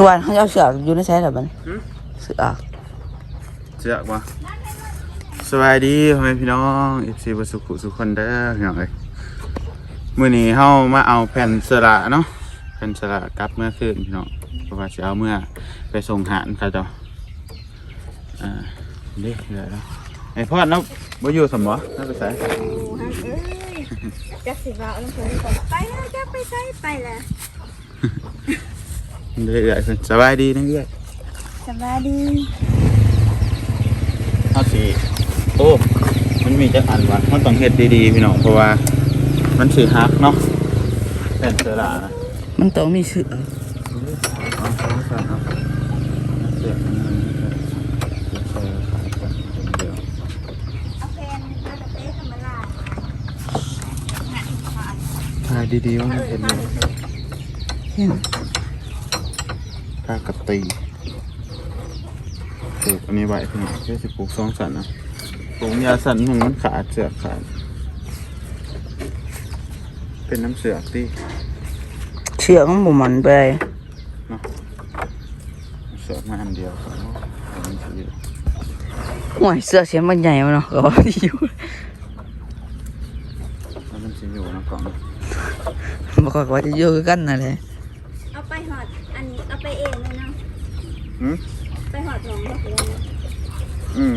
เมื่อวานเขาจะเอาเสือกอยู่ในใช้หรือเปล่าเสือกเจ๊กว่าสวัสดีพ่อแม่พี่น้องเอฟซีบสุขุสุขคนเด้อพี่น้องเอ้ยมื้อนี้เฮามาเอาแผ่นสระเนาะแผ่นสระกลับเมื่อคืนพี่น้องเพราะว่าสิเอาเมื่อไปส่งหานเขาเจ้าอ่าเด้เหลือแล้วไอ้พ่อเนาะบ่อยู่สมบ่น่าไปใส่โอ้ฮันเอ้ยจักสิว่าเอาลงคนก่อนไปแล้วจักไปใช้ไปแล้ว เด้เอื้อยเพิ่นสบายดีนะเอื้อยสบายดีเฮาสิโอ้มันมีจักอันวะมันต้องเฮ็ดดีๆพี่น้องเพราะว่า มันสิฮักเนาะแผ่นสระนะมันต้องมีเสือกเอาเอาเอาเอาเสียบมันเลยเสียบใส่ขาก่อนเดี๋ยวเอาแฟนมาตะเต้ธรรมดาถ่ายดีๆว่ามันเห็นอยู่เห็น ผ้ากระตีปลูกอันนี้ไว้พี่น้องเพื่อจะปลูกสองสันนะปลูกยาสันหนึ่งมันขาดเสือกขาด เป็นน้ำเสือกที่เชือกมันบ่มันไปเสือกมาอันเดียวครับเอามันสิอยู่โอ้ยเสือกเสียงมันใหญ่มาเนาะก็ว่าที่อยู่แล้วมันสิอยู่นะกล่อง บอกว่าจะอยู่คือกันนั่นแหละ เอาไปหอดอันเอาไปเองเลยเนาะ อืมไปหอดหลงหอดเลยอืม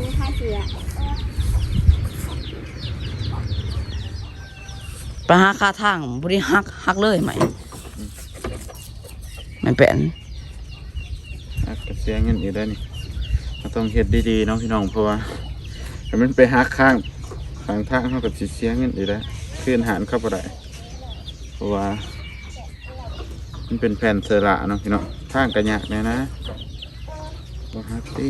มีค่าเสือไปหาค่าทางบ่ได้ฮักฮักเลยไหมมันเป็นฮักกระเสียเงินอีกได้วนี่เราต้องเฮ็ดดีๆเนาะพี่น้องเพราะว่า ถ้ามันไปฮักข้างข้างทางเขากับสิเสียเงินอีกแล้วขึ้นหารเข้าไปได้เพราะว่า มันเป็นแผ่นเสระเนาะพี่น้องทางกระยากเนี่ยนะบ่ฮักดิ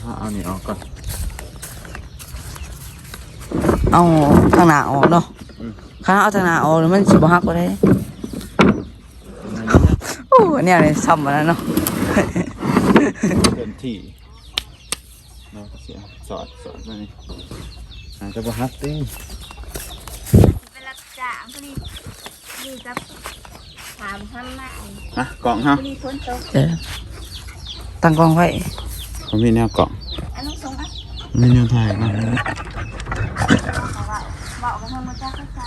เอาเอานี่ออกก่อน เอาทางหน้าออกเนาะข้าเอาทางหน้าออกแล้วมันสิบ่ฮักบ่ได้โอ้เนี่ยนี่ซ้ำมาแล้วเนาะเต็มที่เราเสียสอดสอดมานี่อาจจะบ่ฮักดิไปรักษาพอดีอยู่กับถามทำมาอะกล่องฮะพอดีฝนตกเออตั้งกล้องไว้ผมมีแนวกล่องอันนู้นส่งอะมีแนวถ่ายมาเพราะว่าบอกกันทำมาจ้าก็จ้า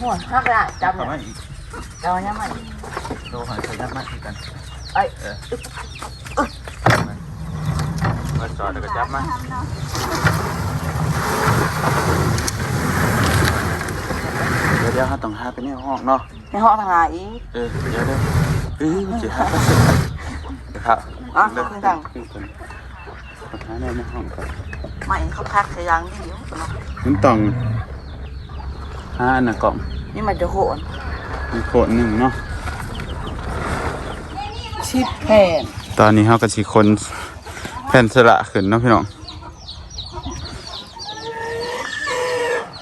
หัวฮักอะจับเข้ามาอีกเอาเนี่ยมัน โดหอยใส่ยัดมาอีกกันไอ้เออมาจอดแล้วก็จับมาทำเนาะเดี๋ยวเดี๋ยวเขาต้องหาไปในห้องเนาะในห้องทางหน้าอีกเออเดี๋ยวเดี๋ยวเอ้ยมันจะหาไปเสร็จเดี๋ยวครับอะเดี๋ยวขึ้นทางขึ้นก่อนหาในในห้องก่อนไม่เขาพักใส่ยางนี่อยู่เนาะมันต้องหาอันน่ะกล่องนี่มันจะโหนมีโคดหนึ่งเนาะ ชิดแผ่นตอนนี้เขาก็สิคนแผ่นสระขึ้นเนาะพี่น้อง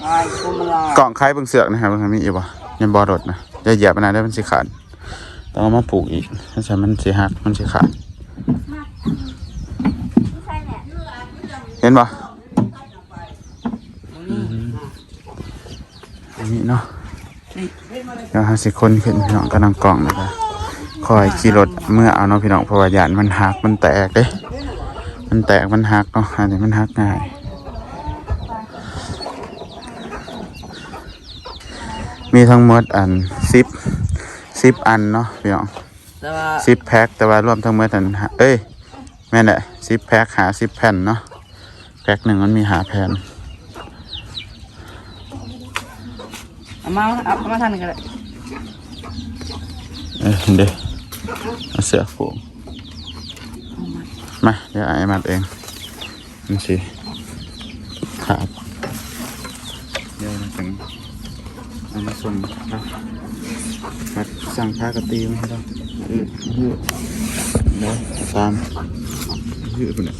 ไอ้คุมลากล่องคล้ายเบิ่งเสือกนะครับมันมีอีกบ่ยังบ่รถนะอย่าเหยียบมันนะได้มันสิขาดต้องเอามาปลูกอีกถ้าใช่มันสิหักมันสิขาดไม่ใช่แหละเห็นบ่อันนี้เนาะเดี๋ยวหาสิคนขึ้นพี่น้องกำลังกล่องนะครับ คอยขี่รถเมื่อเอาเนาะพี่น้องเพราะว่าหยานมันหักมันแตกเด้มันแตกมันหักเนาะอันนี้มันหักง่ายมีทั้งหมดอันซิปซิปอันเนาะพี่น้องแต่ว่าซิปแพ็คแต่ว่ารวมทั้งหมดอันหาเอ้ยแม่นแหละซิปแพ็คหาซิปแผ่นเนาะแพ็คหนึ่งมันมีหาแผ่นเอามาเอามาทานกันเลยเอ้ยเดี๋ยว เอาเสือผูกมาเดี๋ยวไอ้มัดเองมันสิขาดถึงเอามาส่งครับครับสั่งผ้ากระตีมาให้เรายืดยืดเดี๋ยวตามยืดไปเนี่ย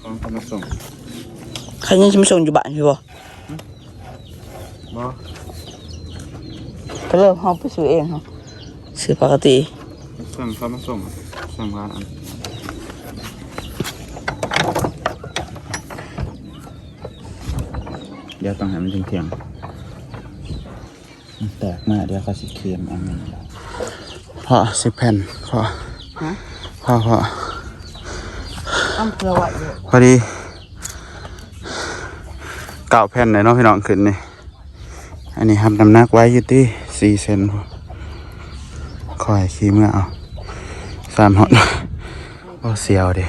ของเขามาส่งใครยังจะมาส่งอยู่บ้านอยู่บ่บ่ก็เริ่มเฮาไปซื้อเองเฮาซื้อปกติ สั่งเขามาส่งสั่งร้านอันเดี๋ยวต้องให้มันเที่ยงๆมันแตกมากเดี๋ยวเขาสิเค็มอันนี้พอสิบแผ่นพอฮะพอพออ้ำเกลือไว้อยู่พอดีเก่าแผ่นเลยเนาะพี่น้องขึ้นนี่อันนี้ทำน้ำหนักไว้อยู่ที่สี่เซนพอคอยขี่เมื่อเอา สามหอดโอ้เสียวเดิ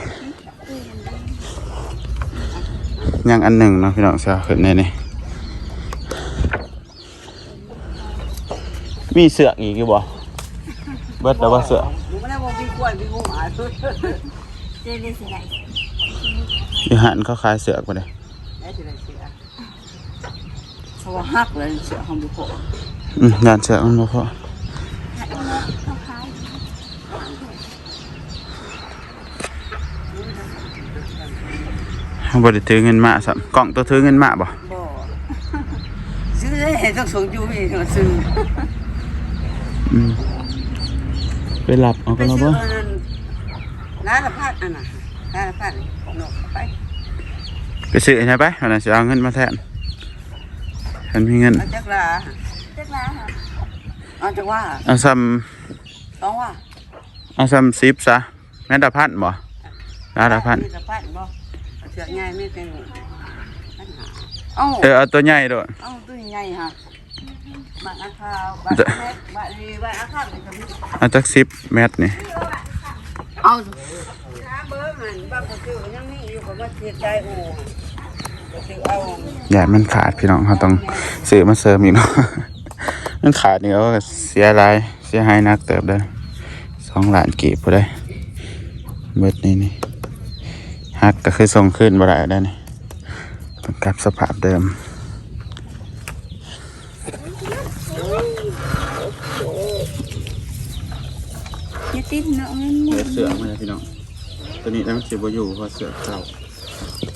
ยังอันหนึ่งเนาะพี่น้องเสียวขึ้นในนี่มีเสือกอีกอยู่บ่เบิดแล้วบ่เสือกไม่ได้บอกพี่กล้วยพี่งูหมาเจอเลยสิไหนอยู่หันเขาขายเสือกไปเลยได้สิได้เสียเพราะว่าฮักเลยเสียของบุคคลอืมยานเสือกมันบ่พอเขาขาย บ่ได้ถือเงินมาสัมกล่องตัวถือเงินมาบ่บ่ซื้อได้เห็นต้องส่งอยู่พี่มาซื้ออืมไปหลับเอาไปกันแล้วซื้อบ่อันนั้นน้าละพัดอันน่ะน้าละพัดนกไปไปซื้อให้ไปวันนั้นสิเอาเงินมาแทนฉันมีเงินเอาจักลาเจ้าร้านค่ะเอาจักว่าเอาซ้ต้องว่าำเอาซ้ำซิปซะแม่นดาพันบ่ดาดาพันมีละพัดบ่เอาเสือกใหญ่ไม่เป็นปัญหาเอ้าเออเอาตัวใหญ่ด้วยเอ้าตัวใหญ่ฮะบ้านอาคาวบ้านแม่บ้านนี้บ้านอาคาวเป็นกระบี่เอาจักซิปเมตรนี่เอาหาเบอร์มันบางคนซื้อยังมีอยู่ก็ว่าเสียใจโอ้ก็ซื้อเอาอย่ามันขาดพี่น้องเขาต้องซื้อมาเสริมอีกเนาะมันขาดนี่ก็เสียหลายเสียหายหนักเติบได้อสองล้านกีบบ่ได้เบิดนี่นี่ หักก็คือส่งขึ้นบ่ได้ได้นี่ต้องกลับสภาพเดิมอย่าติดเนาะมันเสือเสือมาเลยพี่น้องตัวนี้แล้วมันสิบอยู่เพราะเสือเก่า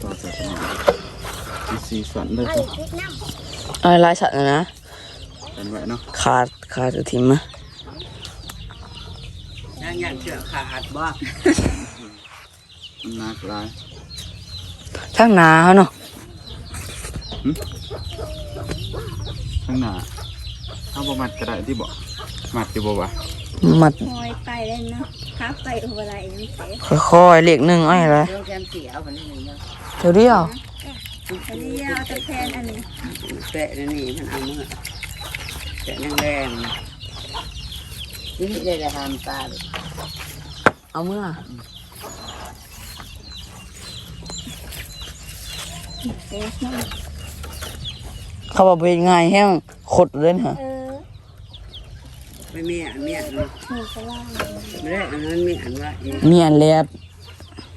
ต่อจากนี้สีสันเลยครับอะไรลายสัตว์นะนะกันไว้เนาะขาดขาดจะทิมมะยังยังเชือขาดบ่มัน หนักหลายทั้งหนาเขาเนาะข้างหน้าเอาประมัดกระไดที่บอกมัดอยู่บ่วะมัดคอยไปเลยเนาะครับไปอะไรยังเสียค่อยๆเลขหนึ่งเอ้อยอะไรเรื่องแกมเสียเอาคนนี้เนาะเดี๋ยวเดียวอันนี้เอาตะแทนอันนี้แปะนี่นี่มันเอามือแปะแรงนี่ได้แต่ทำตาๆเอามือ เอ๊ะน้ำเขาบอกเป็นง่ายแห้งขดเลยนะเออไม่มีอันมีอันเนาะหมูสลามไม่ได้อันนั้นมีอันว่าอีกมีอันแลบ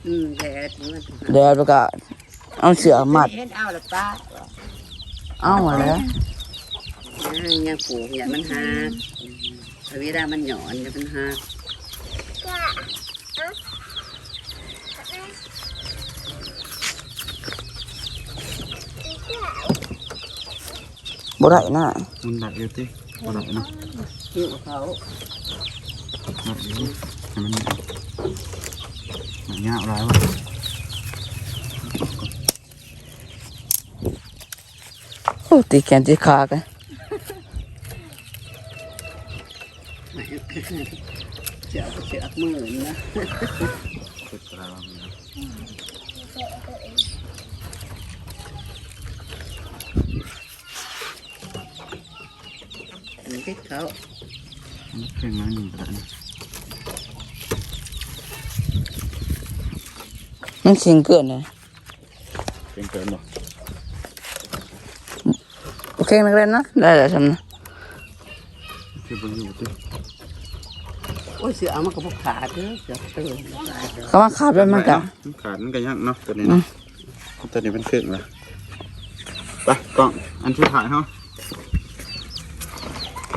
อืมแดดมันแลบแล้วก็เอาเสือมัดเห็นเอาละป้าเอามาแล้วยังปลูกอย่ามันหักถ้าเวลามันหย่อนอย่ามันหัก บ่ได้นะมันหนักอยู่ที่บ่หนักเนาะหิ้วเขาหนักอยู่ให้มันมันยาวหลายวะโอ้ตีแขนตีขากันเชือกเชือกมือนะ สุดกระไดวะ มันติดเขา มันเพิ่งมาหนึ่งกระไดนะ มันเสียงเกินเลยเป็นเกินบ่โอเคนักเรียนนะได้แล้วทำนะคือบ่อยู่ที่โอ้ยเสือมันก็พกขาดเด้อเสือตื่นขาดเด้อเขาว่าขาดไปมันกันมันขาดมันก็ยังเนาะตัวนี้เนาะตัวนี้เป็นครึ่งละไปกล่องอันชุดถ่ายเฮา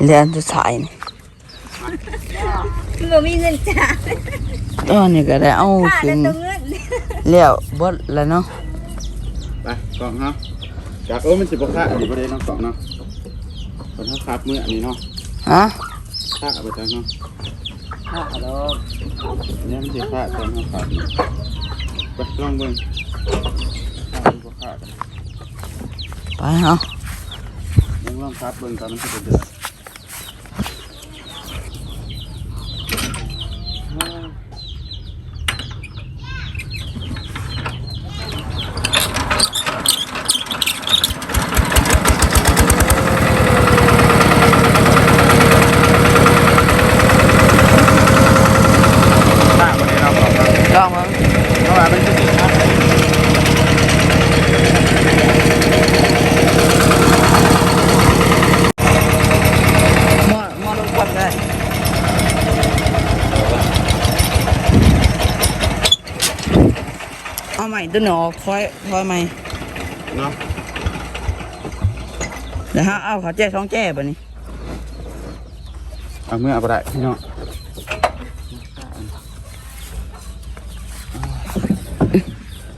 เรียนจะถ่ายนี่บ่มีเงินจ่ายเออนี่ก็ได้เอาค่าขึ้แล้วนตัวเงิน แล้วเบดแล้วเนาะไปกล่องเฮาจากเออมันสิบ่ค่าอันนี้บ่ได้เน้องกล่องเนาะคนเฮาครับมื้ออันนี้เนาะฮะค่าเอาไปจังเนาะฮัลโหลเนี่ยมันสิค่าตอนเฮาครับไปลองเบิ่งค่าหรือบ่ค่ากันไปเฮาลองลองครับเบิ่งตอนมันสิเป็นเดือน ค่าบ่ได้เนาะกล่องเนาะ ลองมั้ง เพราะว่ามันจะติดค่า มอมอลงความได้เอาใหม่ ตัวหนอคอยคอยใหม่เนาะเดี๋ยวฮะเอาเขาแจ้ท้องแจ้บ่นี่เอาเมื่อเอาไปได้พี่น้อง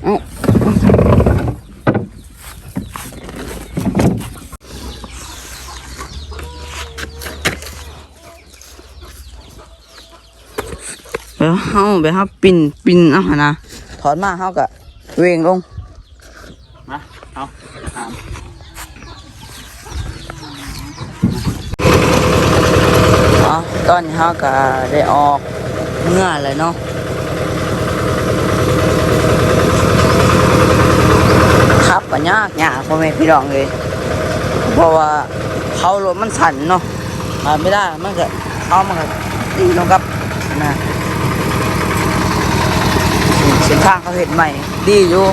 เอาเดี๋ยวเฮาไปเฮาปิ่นปิ่นเอาหนนะถอนมาเฮากะ เวงลง มา เอาถามอ๋อตอนนี้เฮาก็ได้ออกเมื่อเลยเนาะครับก็ยากยากพ่อแม่พี่น้องเลย เพราะว่าเขารถมันสั่นเนาะมาไม่ได้ มันก็เขามันก็ตีลงกับนะเส้นทางเขาเห็นใหม่ดีอยู่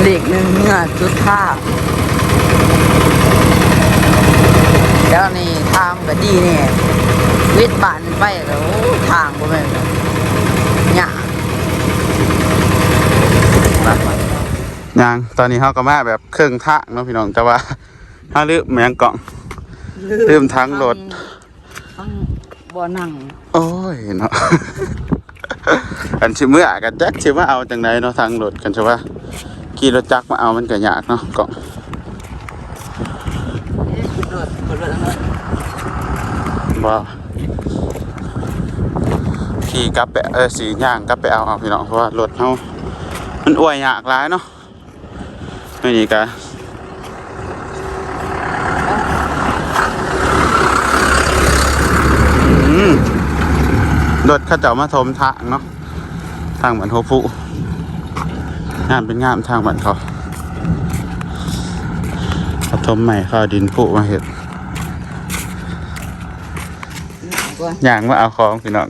เหล็กหนึ่งเมื่อจุดท่า แล้วนี่ทางก็ดีเนี่ยวิทย์บานไปแล้วทางก็ไม่นแบบหยายังตอนนี้เขาก็มาแบบเครื่องทางเนาะพี่น้องแต่ว่าถ้าลืมแมงกล่องลืมทั้งรถทั้งบ่อนั่งโอ้ยเนาะอันชิเมื่อกันแจ็คชิว่าเอาจังไดเนาะทางรถกันใช่ปะขี่รถจักรมาเอามันก็ยากเนาะกล่อง รถรถรถบ่ขี่กลับไปเออสีย่างกลับไปเอาเอาพี่น้องเพราะว่ารถเขามันอวยยากหลายเนาะไม่นี่กะอืมรถเขาเจ้ามาถมทางเนาะทางเหมือนโฮฟุงามเป็นงามทางเหมือนเขา มใหม่เขาเอาดินผุมาเห็ดก่อนอย่างมาเอาของพี่น้อง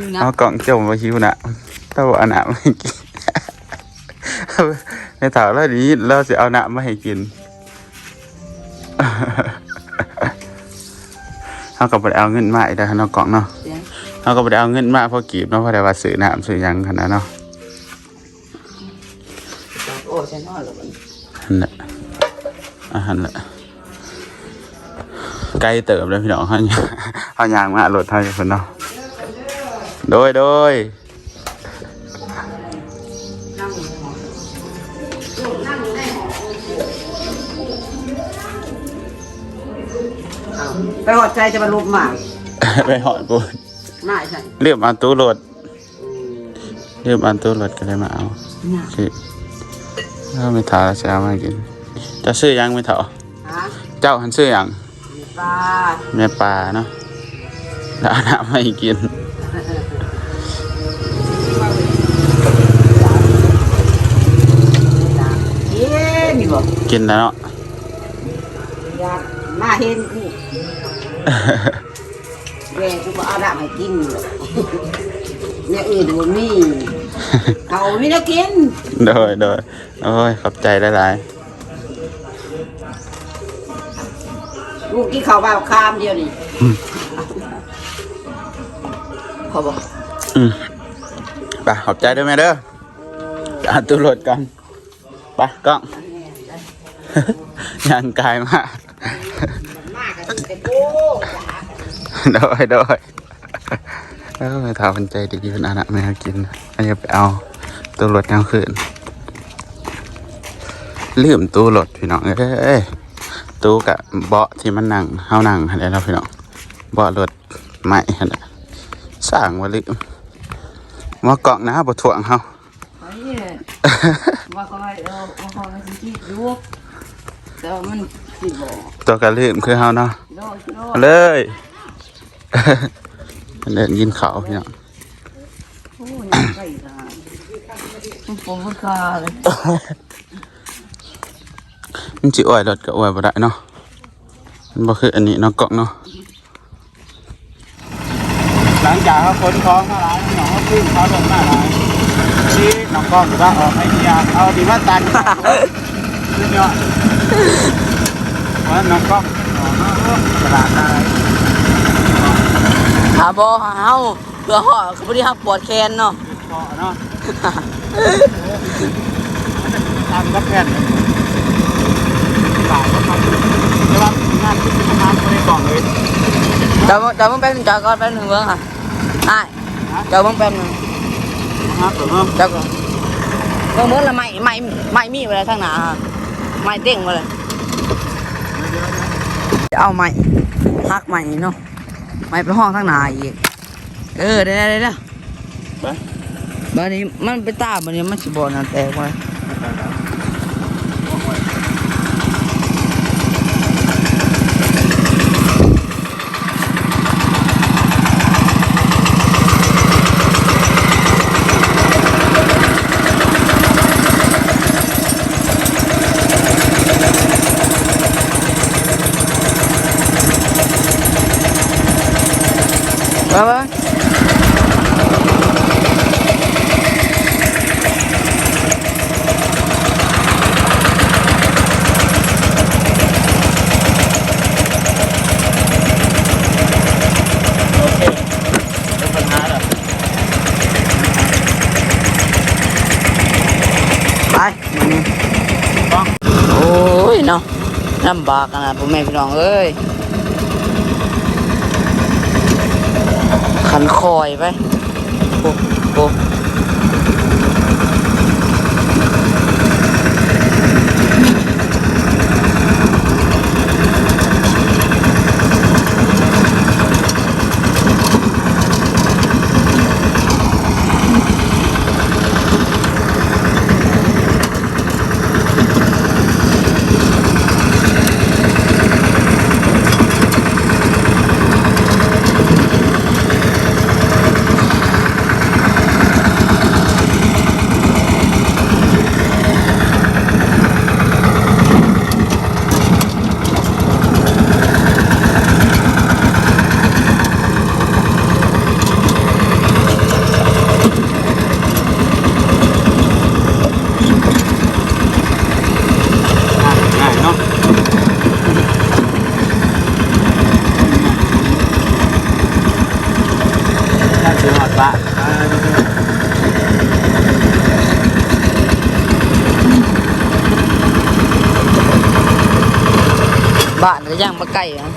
นี่นะเอากล่องเจ้ามาหิวนะเต้าเอาหนามาให้กินในถาวแล้วนี้เราจะเอาหนามาให้กินเขาก็ไปเอาเงินมาอีกแล้วเนาะกล่องเนาะเสียงเขาก็ไปเอาเงินมาเพอกีบเนาะเพราะได้ว่าซื้อน้ำซื้อหยังขนาดเนาะโอ้ใช่นอนหรอมันหันแหละ อาหันแหละไกลเติบเลยพี่น้องเขาย่างเขายางมารถเท่าไหร่คนเนาะโดยโดยไปหอดใจจะมาลุกมาไปหอดปูนน่าใช่เรียบอันตู้รถเรียบอันตู้รถก็ได้มาเอาเนี่ยคือถ้าไม่ถาแล้วจะเอามากิน จะซื้อยังไม่เถาฮะเจ้าหันซื้อยังปลาแม่ปลาเนาะแล้วเอาน้ำมาให้กิน เย็นอยู่บ่กินแล้วเนาะ อยากมาเห็นกูแม่กูบ่เอาดำให้กินหรอกเนี่ยอื่นบ่มีเขาไม่ได้กิน โดยโดยโอ้ยขอบใจหลายลู กกินข้าวบ่าวคามเดียวนี่เขาบอกๆอืมไปขอบใจด้วยแม่เด้อการตุรถกันไปกล้อง ยังกายมากมากกันแต่กูโดยโดยเออถามมันใจดีเป็นอาณะแม่กินอันนี้ไปเอาตู้รถกลางคืนลืมตู้รถพี่น้องเอ้ย ตู้กับเบาะที่มันนั่งเฮานั่งอะไรแล้วพี่น้องเบาะรถใหม่หั่นน่ะสร้างว่าลืมว่าเกาะนะบ่ถ่วงเฮาไอ้เนี่ยว่าเขาให้เออว่าเขาให้สิดูแต่ว่ามันสิบอกตัวก็ลืมคือเฮาเนาะโดนโดนเอาเลยเดินยินเขาพี่น้องโอ้ยใส่ทางมันผมมันคาเลย มันจิอวยรถก็อวยบ่ได้เนาะมันบ่คืออันนี้เนาะเกาะเนาะหลังจากเขาขนของมาหลายน้องเขาขึ้นเขาลงมาหลายที่น้องกล้องหรือว่าออกไอเดียเอาดีว่าตันขึ้นเนาะว่าน้องกล้องอ๋อเนาะตลาดได้หาบ่หาเฮาเพื่อห่อคือบ่ได้ฮักปวดแขนเนาะเกาะเนาะตามกับแผ่น หลายก็ทำแต่ว่างานที่ทำงานไม่ได้กล่องเลยเจ้าเจ้ามึงแป๊บนึงเจ้าก่อนแป๊บนึงเบิ่งค่ะอ้ายเจ้ามึงแป๊บนึงครับผมเจ้าก่อนเบิ่งเบิ่งละไม้ไม้ไม้มีไว้แล้วทางหน้าฮะไม้เด้งมาเลยจะเอาไม้ฮักไม้นี่เนาะไม้ไปห้องทางหน้าอีกเออได้ได้ได้ไปบัดนี้มันไปตามบัดนี้มันสิบ่นั่นแตกไว้ไปไปไปมื้อนี้โอ้ยเนาะ ลำบากขนาดพ่อแม่พี่น้องเอ้ยขันคอยไปโอ้โอ้บ้านก็ ย่างมาไก่นะ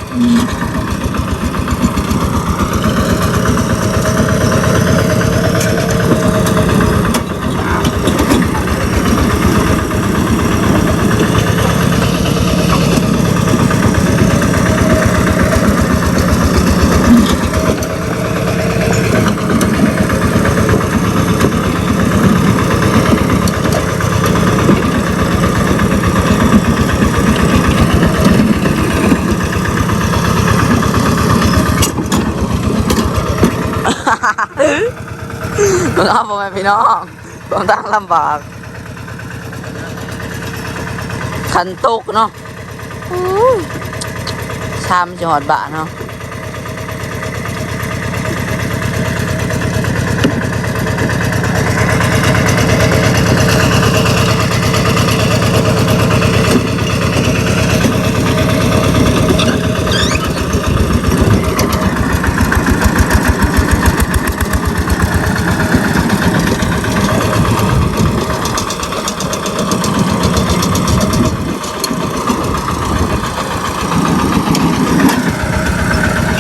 พ่อแม่พี่น้องตอนทางลำบากขันตกเนาะอู้ยชามจะหอดบะเนาะ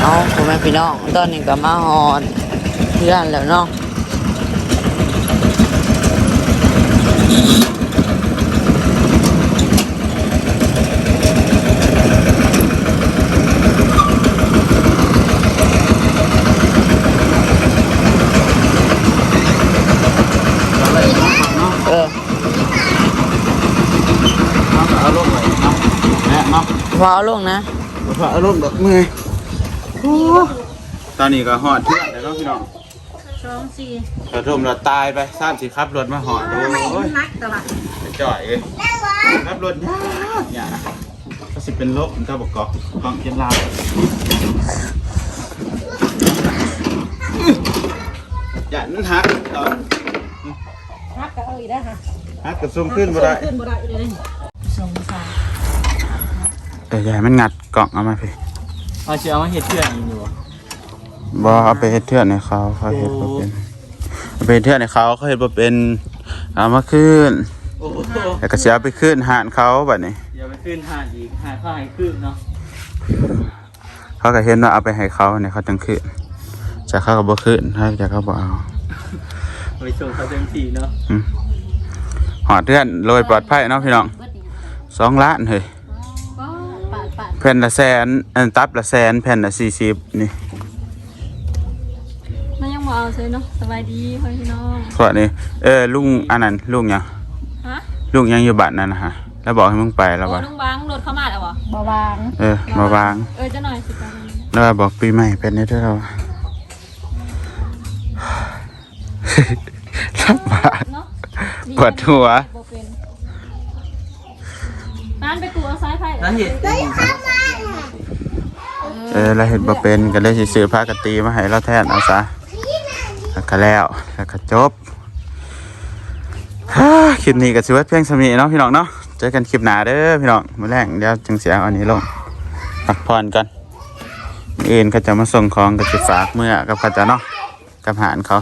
เอา พี่น้อง ตอนนี้ก็มาหอดเพื่อนแล้วเนาะเออเอาลงเลยเนาะแม่เนาะพอเอาลงนะพระอารมณ์ดอกเมื่อ ตอนนี้ก็หอดเพื่อนแล้วเนาะพี่น้องสองสี่กระทมเราตายไปสามสิขับรถมาหอดโอ้ยนักแต่ว่าไปจ่อยเลยขับรถยากยากก็สิเป็นโรคมันก็บอกกอกกองเจ็นลาวอย่านั้นหักตอนนักก็เอ้ยได้ค่ะหักกระซุ่มขึ้นบ่ได้ขึ้นบ่ได้เลยสองสามแต่ใหญ่มันงัดกล่องเอามาพี่เอาเชื่อมาเห็ดเพื่อนอีกอยู่ บ่บ่เอาไปเฮ็ดเทื่อนให้เขาเขาเฮ็ดบ่เป็นเอาไปเฮ็ดเทื่อนให้เขาเขาเฮ็ดบ่เป็นเอามาคืนโอ้โหแล้วก็สิเอาไปคืนหานเขาบัดนี้อย่าไปขึ้นหาดอีกหาดข้าวให้ขึ้นเนาะเขาก็เห็นว่าเอาไปให้เขาเนี่ยเขาจังคืนจากเขาก็บ่คืนถ้าจากเขาบ่เอาไปส่งเขาเต็มที่เนาะหอดเทื่อนโรยปลอดภัยเนาะพี่น้องสองล้านเฮ้ยก็ปาดปาดแผ่นละแสนอันตับละแสนแผ่นละสี่สิบนี่นั่นยัง บ่เอาเลยเนาะสบายดีพ่อพี่น้องขวดนี้เออลุงอันนั้นลุงยังฮะลุงยังอยู่บ้านนั่นนะฮะ แล้วบอกให้มึงไปแล้วโอ้ว่าลุงบางรถเข้ามาแล้วบ่บ่วางเออมาวาง เออจะหน่อยสิกันแล้วว่าบอกปีใหม่เป็นได้ด้วยเรารับบาดเนาะปวดหัว บ่เป็นร้านไปกูเอาสายไฟนั่นเห็ดเออแล้วเห็นบ่เป็นก็เลยสิซื้อผ้ากะตีมาให้เราแทนเอาซะ แล้วก็แล้วแล้วก็จบคลิปนี้ก็ชิว่าเพียงสมีเนาะพี่น้องเนาะเจอกันคลิปหน้าเด้อพี่น้องมื้อแรกเดี๋ยวจึงเสียอันนี้ลงพักผ่อนกันออื่นเขาจะมาส่งของก็สิฝากเมื่อกับเขาจะเนาะกับหารเขา